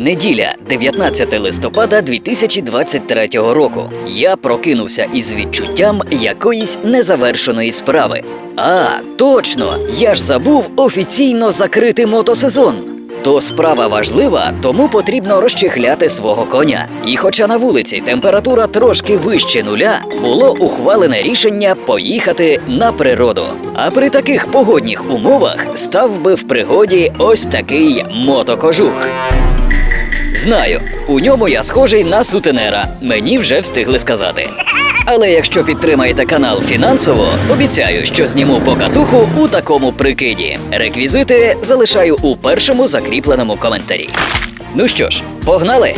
Неділя, 19 листопада 2023 року. Я прокинувся із відчуттям якоїсь незавершеної справи. А, точно! Я ж забув офіційно закрити мотосезон. То справа важлива, тому потрібно розчехляти свого коня. І хоча на вулиці температура трошки вище нуля, було ухвалене рішення поїхати на природу. А при таких погодних умовах став би в пригоді ось такий мотокожух. Знаю, у ньому я схожий на сутенера. Мені вже встигли сказати. Але якщо підтримаєте канал фінансово, обіцяю, що зніму покатуху у такому прикиді. Реквізити залишаю у першому закріпленому коментарі. Ну що ж, погнали!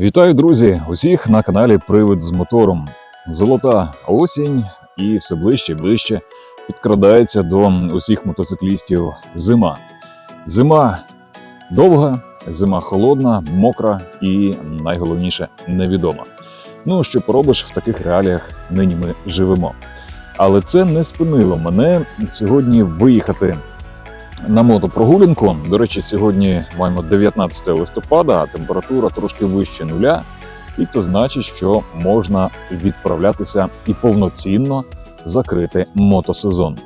Вітаю, друзі! Усіх на каналі Привид з мотором. Золота осінь і все ближче і ближче підкрадається до усіх мотоциклістів зима. Зима довга, зима холодна, мокра і найголовніше невідома. Ну, що поробиш в таких реаліях нині ми живемо. Але це не спинило мене сьогодні виїхати на мотопрогулянку. До речі, сьогодні маємо 19 листопада, а температура трошки вище нуля, і це значить, що можна відправлятися і повноцінно закрити мотосезон.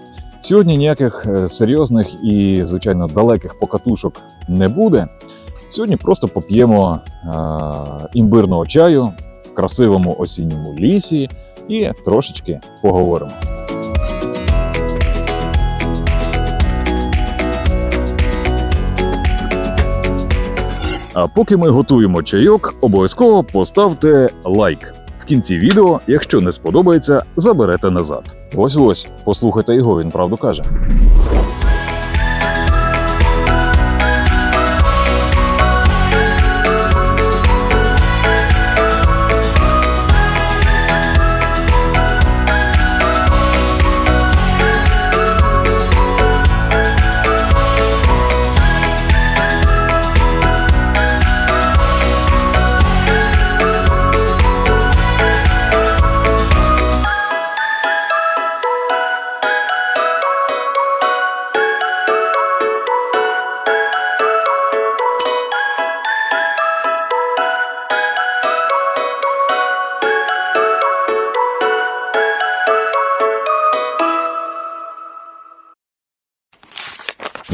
Сьогодні ніяких е, серйозних і, звичайно, далеких покатушок не буде. Сьогодні просто поп'ємо е- імбирного чаю в красивому осінньому лісі і трошечки поговоримо. А поки ми готуємо чайок, обов'язково поставте лайк. В кінці відео, якщо не сподобається, заберете назад. Ось ось, послухайте його, він правду каже.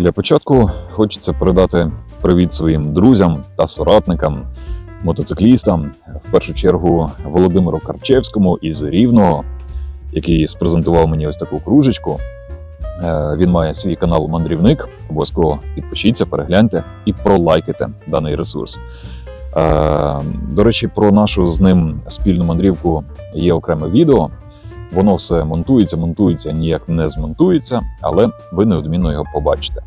Для початку хочеться передати привіт своїм друзям та соратникам, мотоциклістам, в першу чергу Володимиру Карчевському із Рівного. який спрезентував мені ось таку кружечку. Е, Він має свій канал Мандрівник. Обов'язково підпишіться, перегляньте і пролайкайте даний ресурс. Е, До речі, про нашу з ним спільну мандрівку є окреме відео. Воно все монтується, монтується, ніяк не змонтується, але ви неодмінно його побачите.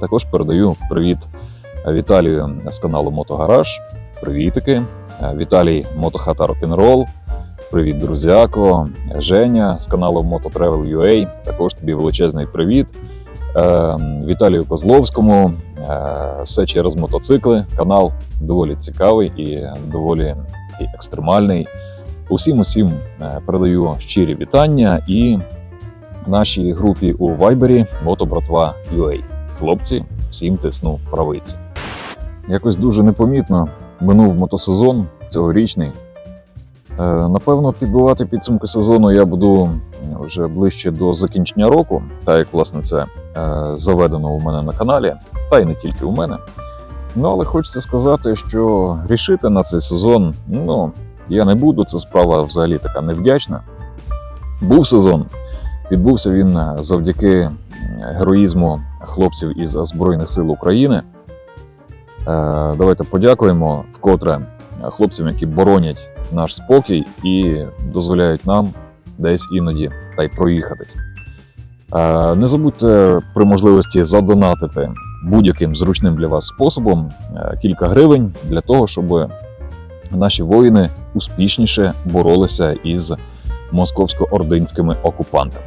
Також передаю привіт Віталію з каналу Мотогараж. Привітики. Е, Віталій Мотохата Рок-н-рол. Привіт, друзяко. Женя з каналу Mototravel.ua. Також тобі величезний привіт. Е, Віталію Козловському. Е, Все через мотоцикли. Канал доволі цікавий і доволі екстремальний. Усім усім е, передаю щирі вітання і нашій групі у Вайбері Мотобратва.ua. Хлопці, всім тисну правиці. Якось дуже непомітно минув мотосезон цьогорічний. Е, Напевно, підбивати підсумки сезону я буду вже ближче до закінчення року, так як власне це е, заведено у мене на каналі, та й не тільки у мене. Ну, але хочеться сказати, що рішити на цей сезон, ну, я не буду, це справа взагалі така невдячна. Був сезон, відбувся він е, завдяки е, героїзму хлопців із Збройних сил України. Е, Давайте подякуємо вкотре хлопцям, які боронять наш спокій і дозволяють нам десь іноді та й проїхатись. Е, Не забудьте при можливості задонатити будь-яким зручним для вас способом е, кілька гривень для того, щоб наші воїни успішніше боролися із московсько-ординськими окупантами.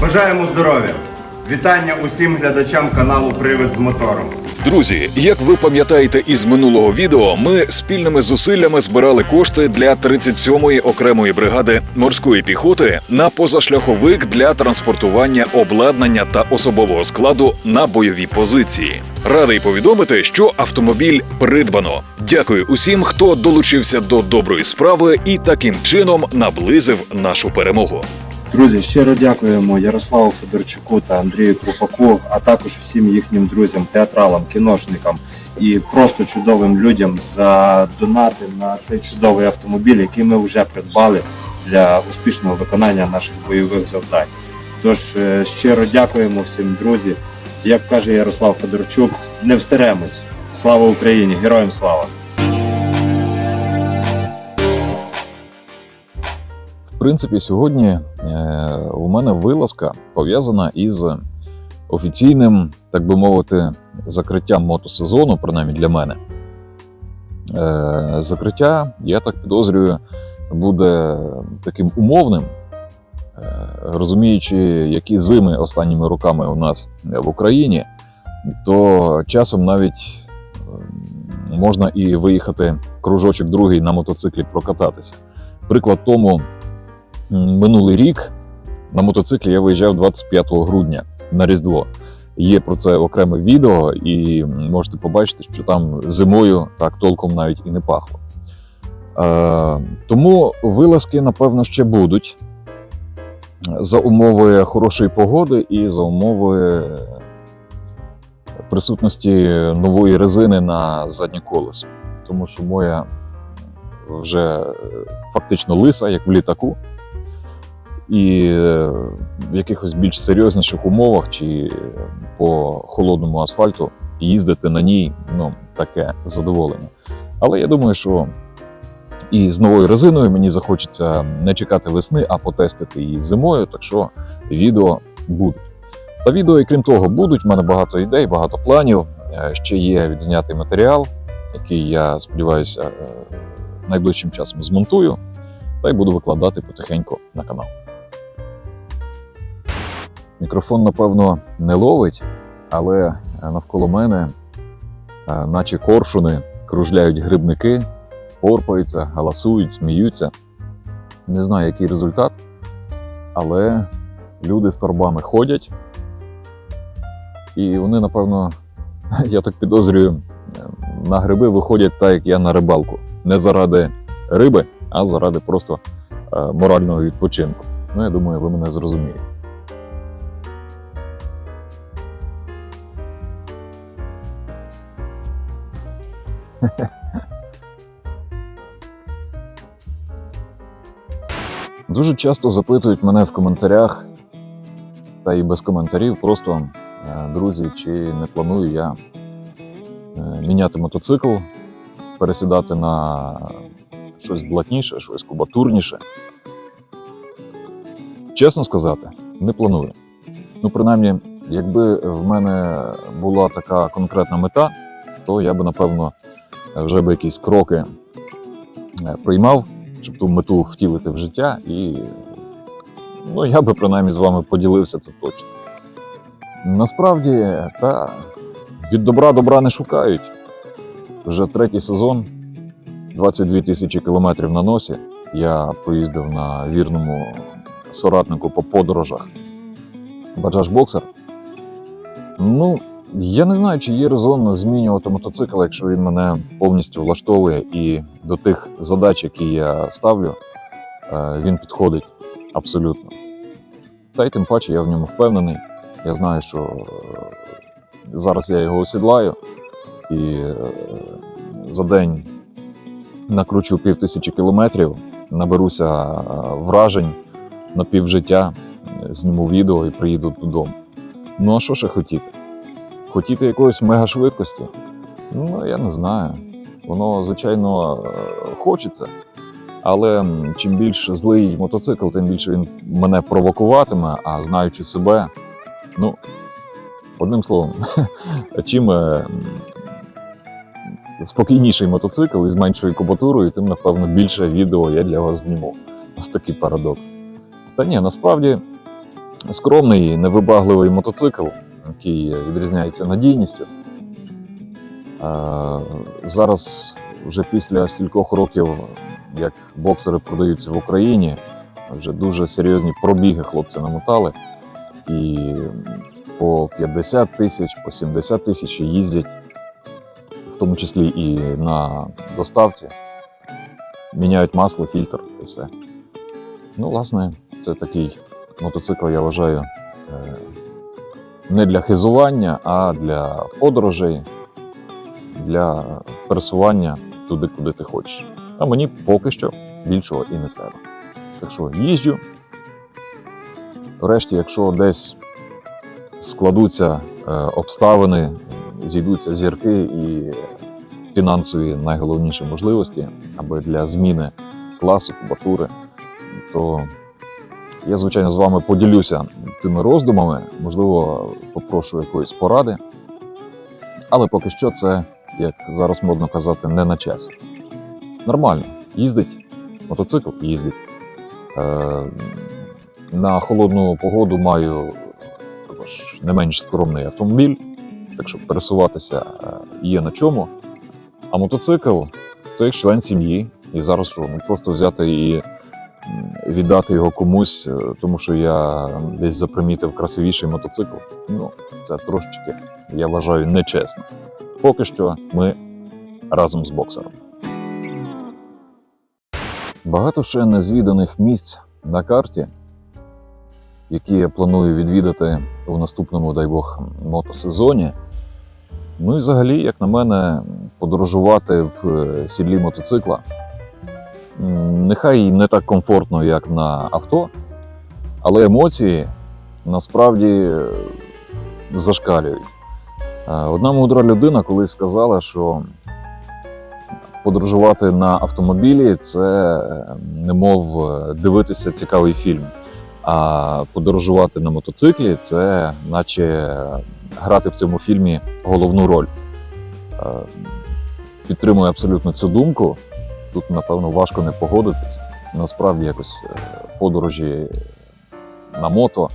Бажаємо здоров'я! Вітання усім глядачам каналу Привид з мотором. Друзі, як ви пам'ятаєте із минулого відео, ми спільними зусиллями збирали кошти для 37-ї окремої бригади морської піхоти на позашляховик для транспортування обладнання та особового складу на бойові позиції. Радий повідомити, що автомобіль придбано. Дякую усім, хто долучився до доброї справи і таким чином наблизив нашу перемогу. Друзі, щиро дякуємо Ярославу Федорчуку та Андрію Крупаку, а також всім їхнім друзям, театралам, кіношникам і просто чудовим людям за донати на цей чудовий автомобіль, який ми вже придбали для успішного виконання наших бойових завдань. Тож е, щиро дякуємо всім, друзі. Як каже Ярослав Федорчук, не всеремось. Слава Україні! Героям слава! Принципі, сьогодні е, у мене вилазка пов'язана із офіційним, так би мовити, закриттям мотосезону, принаймні для мене. Е, закриття, я так підозрюю, буде таким умовним, Е, розуміючи, які зими останніми роками у нас в Україні, то часом навіть можна і виїхати кружочок другий на мотоциклі прокататися. Приклад тому, минулий рік на мотоциклі я виїжджав 25 грудня на Різдво. Є про це окреме відео, і можете побачити, що там зимою так толком навіть і не пахло. Е, тому вилазки, напевно, ще будуть за умови хорошої погоди і за умови присутності нової резини на заднє колесо. Тому що моя вже фактично лиса, як в літаку. І е, в якихось більш серйозніших умовах чи по холодному асфальту їздити на ній ну, таке задоволення. Але я думаю, що і з новою резиною мені захочеться не чекати весни, а потестити її зимою. Так що відео будуть. Та відео, і крім того, будуть. У мене багато ідей, багато планів. Е, Ще є відзнятий матеріал, який я сподіваюся е, найближчим часом змонтую, та й буду викладати потихеньку на канал. Мікрофон, напевно, не ловить, але е, навколо мене, е, наче коршуни, кружляють грибники, порпаються, галасують, сміються. Не знаю, який результат, але люди з торбами ходять. І вони, напевно, я так підозрюю, на гриби виходять так, як я на рибалку. Не заради риби, а заради просто е, морального відпочинку. Ну, я думаю, ви мене зрозумієте. Дуже часто запитують мене в коментарях, та і без коментарів, просто е, друзі, чи не планую я е, міняти мотоцикл, пересідати на щось блатніше, щось кубатурніше. Чесно сказати, не планую. Ну, принаймні, якби в мене була така конкретна мета, то я би, напевно, вже би якісь кроки е, приймав, щоб ту мету втілити в життя, і ну, я би принаймні з вами поділився це точно. Насправді, та від добра добра не шукають. Вже третій сезон, 22 тисячі кілометрів на носі. Я проїздив на вірному соратнику по подорожах. Баджаж Боксер. Ну, я не знаю, чи є резонно змінювати мотоцикл, якщо він мене повністю влаштовує і до тих задач, які я ставлю, е, він підходить абсолютно. Та й тим паче я в ньому впевнений. Я знаю, що е, зараз я його осідлаю і е, за день накручу пів тисячі кілометрів, наберуся вражень на півжиття, зніму відео і приїду додому. Ну а що ще хотіти? Хотіти якоїсь мегашвидкості? Ну, я не знаю. Воно, звичайно, е, хочеться. Але чим більш злий мотоцикл, тим більше він мене провокуватиме, а знаючи себе, ну, одним словом, чим е, спокійніший мотоцикл із меншою кубатурою, тим, напевно, більше відео я для вас зніму. Ось такий парадокс. Та ні, насправді скромний, невибагливий мотоцикл, який відрізняється надійністю. Е, Зараз, вже після стількох років, як боксери продаються в Україні, вже дуже серйозні пробіги хлопці намотали. І по 50 тисяч, по 70 тисяч їздять, в тому числі і на доставці, міняють масло, фільтр і все. Ну, власне, це такий мотоцикл, я вважаю, е, не для хизування, а для подорожей, для пересування туди, куди ти хочеш. А мені поки що більшого і не треба. Так що їжджу. Врешті, якщо десь складуться е, обставини, зійдуться зірки і фінансові найголовніші можливості, аби для зміни класу, кубатури, то я, звичайно, з вами поділюся цими роздумами, можливо, попрошу якоїсь поради. Але поки що це, як зараз модно казати, не на часі. Нормально, їздить, мотоцикл їздить. Е, на холодну погоду маю також не менш скромний автомобіль, так що пересуватися е, є на чому. А мотоцикл це член сім'ї. І зараз що, ну просто взяти і віддати його комусь, е, тому що я десь запримітив красивіший мотоцикл. Ну, це трошечки, я вважаю, нечесно. Поки що ми разом з боксером. Багато ще незвіданих місць на карті, які я планую відвідати у наступному, дай Бог, мотосезоні. Ну і взагалі, як на мене, подорожувати в е, сідлі мотоцикла. Нехай не так комфортно, як на авто, але емоції насправді е, зашкалюють. Е, Одна мудра людина колись сказала, що подорожувати на автомобілі це е, немов дивитися цікавий фільм. А подорожувати на мотоциклі це наче грати в цьому фільмі головну роль. Підтримую абсолютно цю думку. Тут, напевно, важко не погодитись. Насправді, якось е, подорожі на мото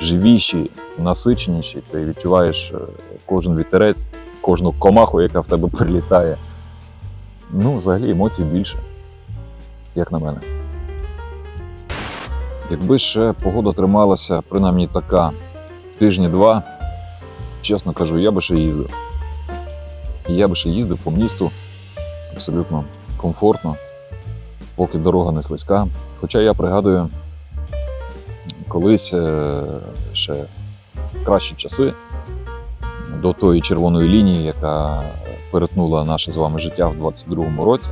живіші, насиченіші. Ти відчуваєш е, кожен вітерець, кожну комаху, яка в тебе прилітає. Ну, взагалі емоцій більше, як на мене. Якби ще погода трималася принаймні така тижні-два, чесно кажу, я би ще їздив. Я би ще їздив по місту абсолютно комфортно, поки дорога не слизька. Хоча я пригадую, колись е, ще кращі часи до тої червоної лінії, яка перетнула наше з вами життя в 22-му році.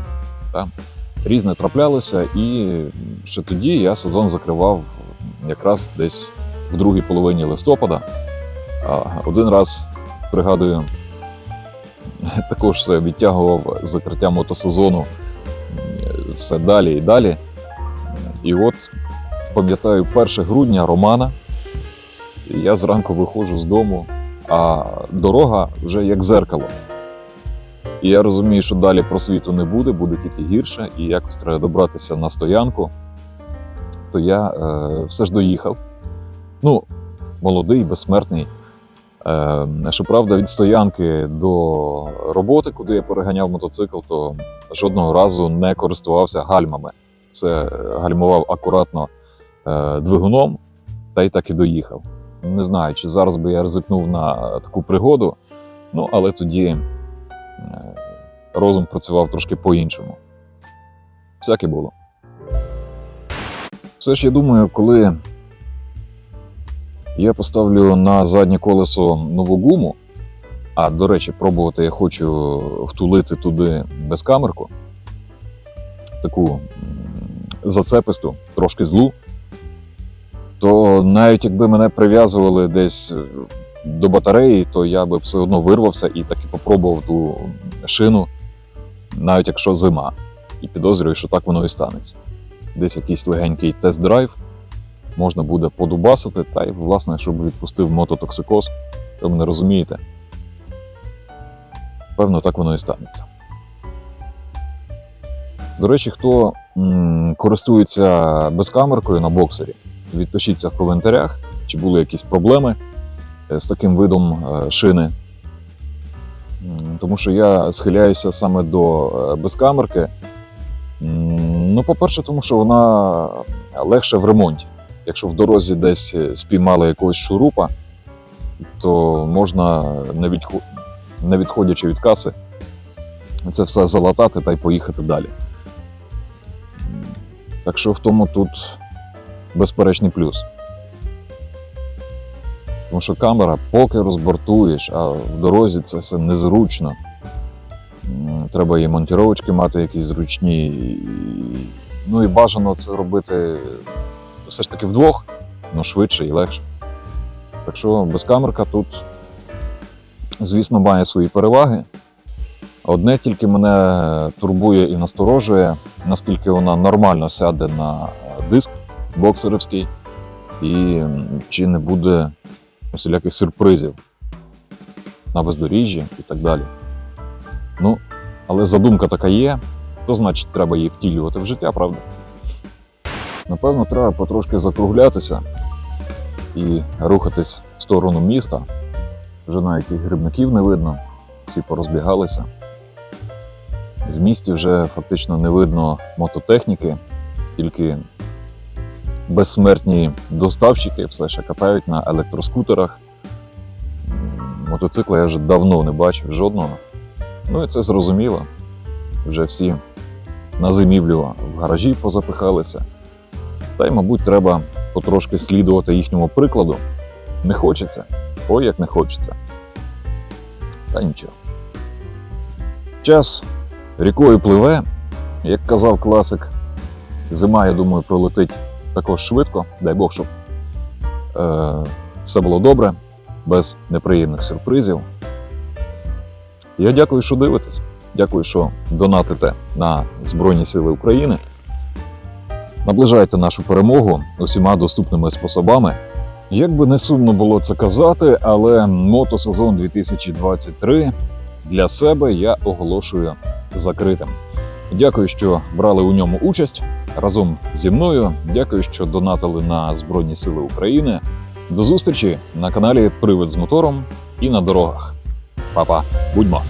Різне траплялося, і ще тоді я сезон закривав якраз десь в другій половині листопада. Один раз, пригадую, також це відтягував закриття мотосезону все далі і далі. І от пам'ятаю 1 грудня Романа. Я зранку виходжу з дому, а дорога вже як зеркало. І я розумію, що далі просвіту не буде, буде тільки гірше, і якось треба добратися на стоянку. То я е, все ж доїхав. Ну, молодий, безсмертний. Е, щоправда, від стоянки до роботи, куди я переганяв мотоцикл, то жодного разу не користувався гальмами. Це е, гальмував акуратно е, двигуном, та й так і доїхав. Не знаю, чи зараз би я ризикнув на таку пригоду, ну але тоді е, розум працював трошки по-іншому. Всяке було. Все ж я думаю, коли я поставлю на заднє колесо нову гуму, а до речі, пробувати я хочу втулити туди безкамерку, таку зацеписту, трошки злу, то навіть якби мене прив'язували десь е, до батареї, то я би все одно вирвався і таки попробував ту шину, навіть якщо зима. І підозрюю, що так воно і станеться. Десь якийсь легенький тест-драйв можна буде подубасити, та й, власне, щоб відпустив мототоксикоз, ви мене розумієте. Певно, так воно і станеться. До речі, хто м, користується безкамеркою на боксері, відпишіться в коментарях, чи були якісь проблеми е, з таким видом е, шини. Тому що я схиляюся саме до е, безкамерки. Ну, по-перше, тому що вона легше в ремонті. Якщо в дорозі десь е, спіймали якогось шурупа, то можна, не, відхо... не відходячи від каси, це все залатати та й поїхати далі. Так що в тому тут безперечний плюс. Тому що камера, поки розбортуєш, а в дорозі це все незручно. Треба і монтіровочки мати якісь зручні. Ну і бажано це робити все ж таки вдвох, ну швидше і легше. Так що безкамерка тут, звісно, має свої переваги. Одне тільки мене турбує і насторожує, наскільки вона нормально сяде на диск боксерівський, і чи не буде усіляких сюрпризів на бездоріжжі і так далі. Ну, але задумка така є, то значить треба її втілювати в життя, правда? Напевно, треба потрошки закруглятися і рухатись в сторону міста. Вже навіть і грибників не видно, всі порозбігалися. В місті вже фактично не видно мототехніки, тільки безсмертні доставщики все ще катають на електроскутерах. Мотоцикла я вже давно не бачив жодного. Ну і це зрозуміло. Вже всі на зимівлю в гаражі позапихалися. Та й, мабуть, треба потрошки слідувати їхньому прикладу. Не хочеться. Ой, як не хочеться. Та нічого. Час рікою пливе, як казав класик. Зима, я думаю, пролетить також швидко. Дай Бог, щоб е, все було добре, без неприємних сюрпризів. Я дякую, що дивитесь. Дякую, що донатите на Збройні Сили України. Наближайте нашу перемогу усіма доступними способами. Як би не сумно було це казати, але мотосезон 2023 для себе я оголошую закритим. Дякую, що брали у ньому участь разом зі мною. Дякую, що донатили на Збройні Сили України. До зустрічі на каналі Привид з мотором і на дорогах. Па-па, будьмо!